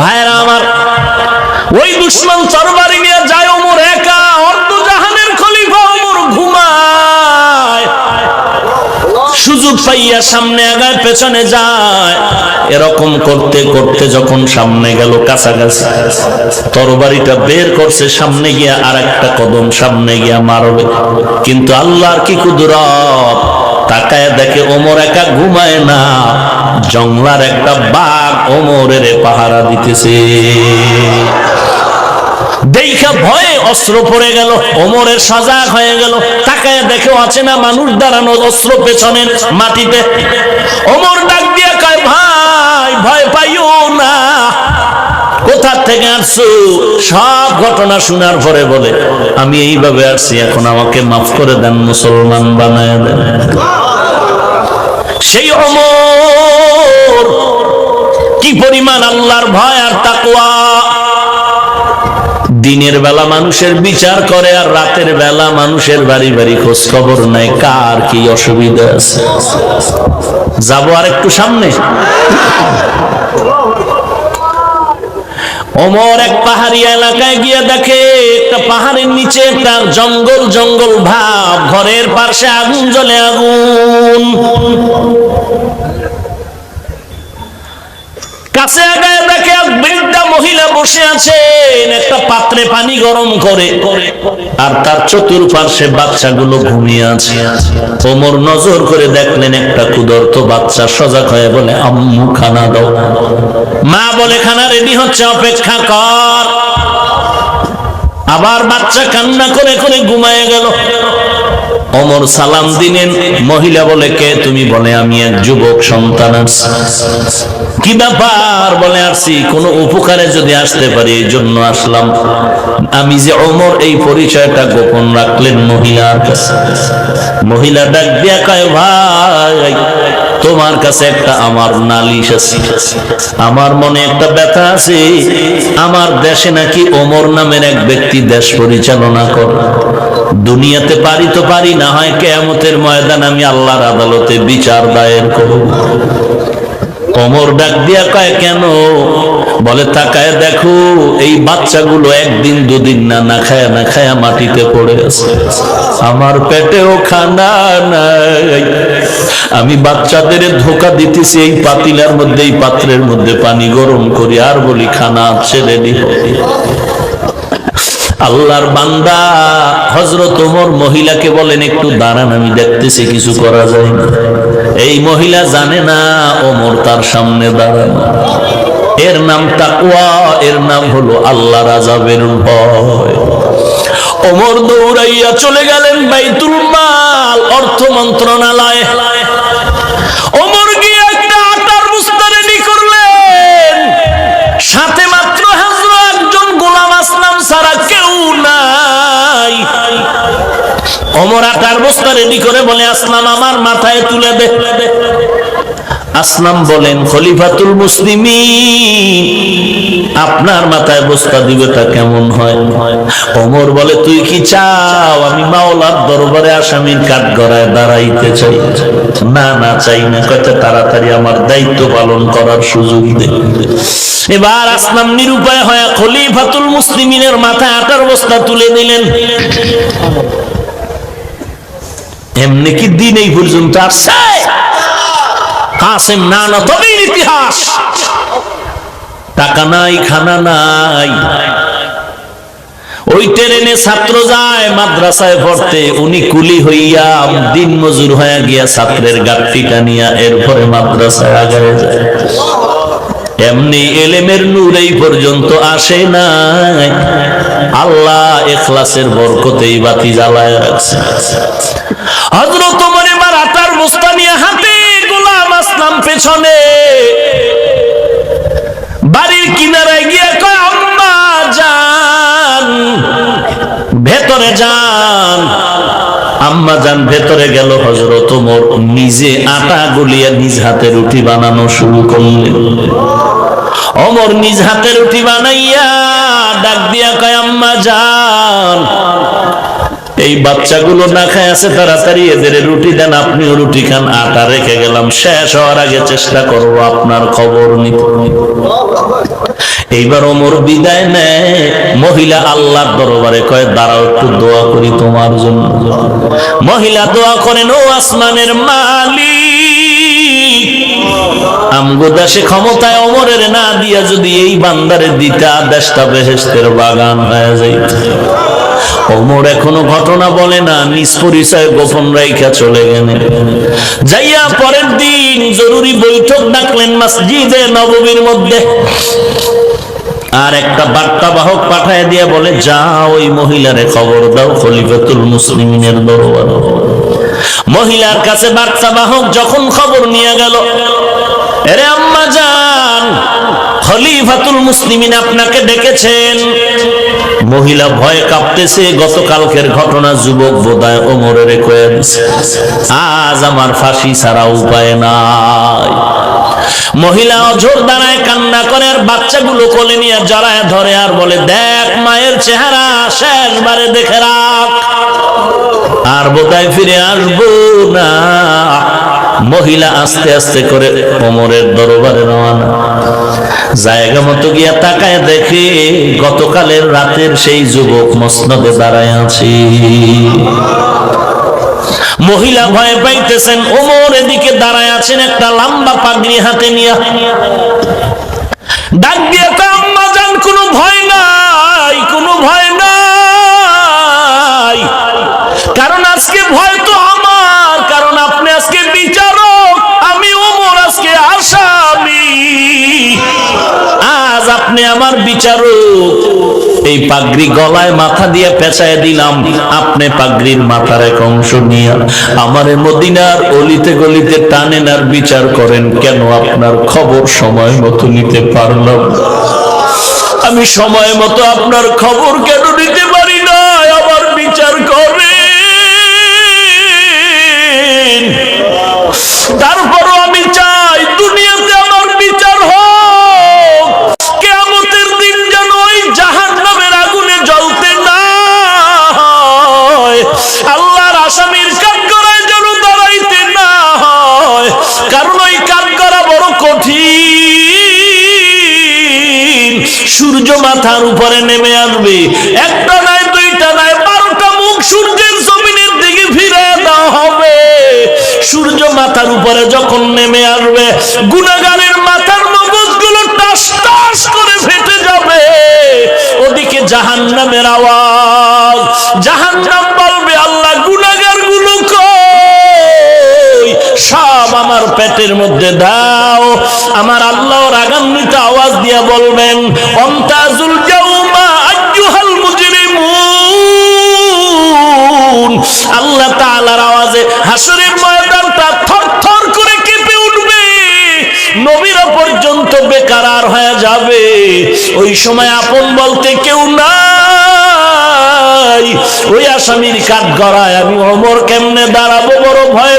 ভাইরা আমার, ওই দুশ্মন তরবারি নিয়ে যায় ওমর একা অর্ধ জাহানের খলিফা ওমর ঘুমায়। সুযোগ পাইয়া সামনে আগায়, পেছনে যায়। এরকম করতে করতে যখন সামনে গেল কাছাকাছি, তরবারিটা বের করছে, সামনে গিয়া আর একটা কদম সামনে গিয়া মারবে। কিন্তু আল্লাহর কি কুদরত? তাকায় দেখে ওমর একা ঘুমায় না। জংলার একটা বাঘ ওমরের পাহারা দিতেছে। দেখা ভয়ে অস্ত্র পড়ে গেল, ওমরের সজাগ হয়ে গেল। তাকায় দেখে আছে না মানুষ দাঁড়ানো অস্ত্র পেছনের মাটিতে। ওমর ডাক দিয়ে কয়, ভাই, ভয় পাইও না। কোথা থেকে আসছো? সব ঘটনা শোনার পরে বলে, আমি এইভাবে আসছি, এখন আমাকে মাফ করে দেন, মুসলমান বানায় দেন। সেই অমর। কি পরিমাণ আল্লাহর ভয় আর তাকওয়া। দিনের বেলা মানুষের বিচার করে আর রাতের বেলা মানুষের বাড়ি বাড়ি খোঁজ খবর নাই কার কি অসুবিধা আছে? যাব আর একটু সামনে। অমর এক পাহাড়ি এলাকায় গিয়ে দেখে একটা পাহাড়ের নিচে একটা জঙ্গল জঙ্গল ভাব, ঘরের পাশে আগুন জ্বলে আগুন। কাছে আগায় দেখে এক বৃদ্ধা মহিলা বসে আছেন, একটা পাত্রে পানি গরম করে। আর তার চতুর্পার্শ্বে বাচ্চাগুলো ঘুমিয়ে আছে। ওমর নজর করে দেখলেন একটা কুদর্ত বাচ্চা সজাগ হয়ে বলে, আম্মু, খানা দাও। মা বলে, খানা রেডি হচ্ছে, অপেক্ষা কর। আবার বাচ্চা কান্না করে করে ঘুমায় গেল। অমর সালাম দিলেন, মহিলা বলে, কে তুমি? বলে, আমি এক যুবক, সন্তান কি ব্যাপার? বলে আসছি কোন উপকারে যদি আসতে পারি, এই জন্য আসলাম। আমি যে অমর, এই পরিচয়টা গোপন রাখলেন মহিলার কাছে। মহিলা ডাক দিয়া কয়, ভাই তোমার কাছে একটা আমার নালিশ আছে। আমার মনে একটা ব্যথা আছে। আমার দেশে নাকি ওমর নামের এক ব্যক্তি দেশ পরিচালনা কর। দুনিয়াতে পারি তো পারি, না হয় কেয়ামতের ময়দান আমি আল্লাহর আদালতে বিচার দায়ের করব। অমর ডাক দিয়া কয়, কেন? বলে, তাকায় দেখো, এই বাচ্চাগুলো একদিন দুদিন না না খায়া না খায়া মাটিতে পড়ে আছে। আমার পেটেও খানা নাই। আমি বাচ্চাদের ধোকা দিতেছি, এই পাতিলার মধ্যে, এই পাত্রের মধ্যে পানি গরম করি, আর বলি, খানা আছে রেডি আল্লাহর বান্দা হজরত ওমর মহিলাকে বলেন, একটু দাঁড়ান, আমি দেখতেছি কিছু করা যায় না। এই মহিলা জানে না ওমর তার সামনে দাঁড়ানো। এর নাম তাকুয়া এর নাম হলো আল্লাহ রাজাবের ভয়। ওমর দৌড়াইয়া চলে গেলেন বাইতুল মাল, অর্থ মন্ত্রণালয়। অমর আটার বস্তা রেডি করে বলে, আসলাম আমার মাথায় তুলে দে। আসলাম বলেন, খলিফাতুল মুসলিমিন, আপনার মাথায় বস্তা দিবেটা কেমন হয়? ওমর বলে, তুই কি চাও আমি মাওলার দরবারে আসামির কাঠ গড়ায় দাঁড়াইতে চাই? না না, চাই না। কত তাড়াতাড়ি আমার দায়িত্ব পালন করার সুযোগ দে। এবার আসলাম নিরুপায় হয়ে খলিফাতুল মুসলিমিনের মাথায় আটার বস্তা তুলে দিলেন। এমনি কি দিন এই পর্যন্ত আসছে কাসেম না না ইতিহাস। টাকা নাই, খানা নাই। ওই ট্রেনে ছাত্র যায়, মাদ্রাসায় পড়তে। উনি কুলি হইয়া দিন মজুর হয়ে গিয়া ছাত্রের গাঠটিকা নিয়া এরপরে মাদ্রাসায় আগায় যায়। এমনি এলেমের নূর এই পর্যন্ত আসে নাই। আল্লাহ এখলাসের বরকতেই বাতি জ্বালায় রাখছে। হজরত ভেতরে যান। আম্মা যান, ভেতরে গেল হজরত ওমর, নিজে আটা গুলিয়া নিজ হাতে রুটি বানানো শুরু করলেন। অমর নিজ হাতে রুটি বানাইয়া এই বাচ্চাগুলো না খায় আছে, তাড়াতাড়ি এদের রুটি দেন, আপনিও রুটি খান। আটা রেখে গেলাম, শেষ হওয়ার আগে চেষ্টা করব আপনার খবর নিতে। এইবার ওমর বিদায় নেয়, মহিলা আল্লাহর দরবারে কয়, দাঁড়াও, একটু দোয়া করি তোমার জন্য। মহিলা দোয়া করেন, ও আসমানের মালিক, আমগো দেশে ক্ষমতায় অমরের না দিয়া যদি এই বান্দারে দিতা, দেশটা বেহেস্তের বাগান হয়ে যাইত। অমর এখনও ঘটনা বলে না, নিজ পরিচয় গোপন রাইখা চলে গেলেন। যাইয়া পরের দিন জরুরি বৈঠক ডাকলেন মসজিদে নববীর মধ্যে। আর একটা বার্তা পাঠায় দিয়ে বলে, যা ওই মহিলারে খবর দাও, খলিফাতুল মুসলিমিনের দরবার। মহিলার কাছে বার্তা বাহক যখন খবর নিয়ে গেল, এরে আম্মা যান খলিফাতুল মুসলিমিন আপনাকে ডেকেছেন। মহিলা ভয়ে কাঁপতেছে, গতকালকের ঘটনা যুবক বোধহয় ওমরের কয়ে দিছে আজ আমার ফাঁসি ছাড়া উপায় নাই। মহিলা অঝোর দাঁড়ায় কান্না করে আর বাচ্চাগুলো কোলে নিয়ে জড়ায় ধরে আর বলে, দেখ মায়ের চেহারা, শেষবারে দেখে রাখ। আর বোধহয় ফিরে আসব না। মহিলা আস্তে আস্তে করে কোমরের দরবারে রওনা। জায়গা মতো গিয়া তাকায় দেখে গতকালের রাতের সেই যুবক মসনদে দাঁড়ায় আছে। মহিলা ভয় পাইতেছেন, ওমর এদিকে দাঁড়ায় আছেন একটা লম্বা পাগড়ি হাতে নিয়ে। ডাক দিয়ে আমার বিচারক। এই পাগড়ি গলায় মাথা দিয়ে পেঁচায় দিলাম। আপনি পাগড়ির মাথার এক অংশ নিয়ে আমার মদিনার অলিতে গলিতে টানেন আর বিচার করেন। কেন আপনার খবর সময় মতো নিতে পারলাম আমি সময় মতো আপনার খবর কেন নিতে পারি না আমার বিচার করেন মাথার উপরে নেমে আসবে। একটা নয় দুইটা নয় বারোটা মুখ সূর্যের জমিনের দিকে ফিরে দেওয়া হবে। সূর্য মাথার উপরে যখন নেমে আসবে, গুণাগারের মাথার মগজগুলো টাস টাস করে ফেটে যাবে। ওদিকে জাহান্নামের আওয়াজ, জাহান্নাম বলবে, আল্লাহ গুণাগার আমার পেটের মধ্যে দাও। আমার আল্লাহ রাগান্বিত আওয়াজ দিয়া বলবেন অন্তাজুল আল্লাহ তাআলার আওয়াজে হাসরের ময়দানটা থরথর করে কেঁপে উঠবে। নবীরা পর্যন্ত বেকারার হয়ে যাবে। ওই সময় আপন বলতে কেউ নাই। ওই আসামির কাঠ গড়ায় আমি অমর কেমনে দাঁড়াবো বড় ভয়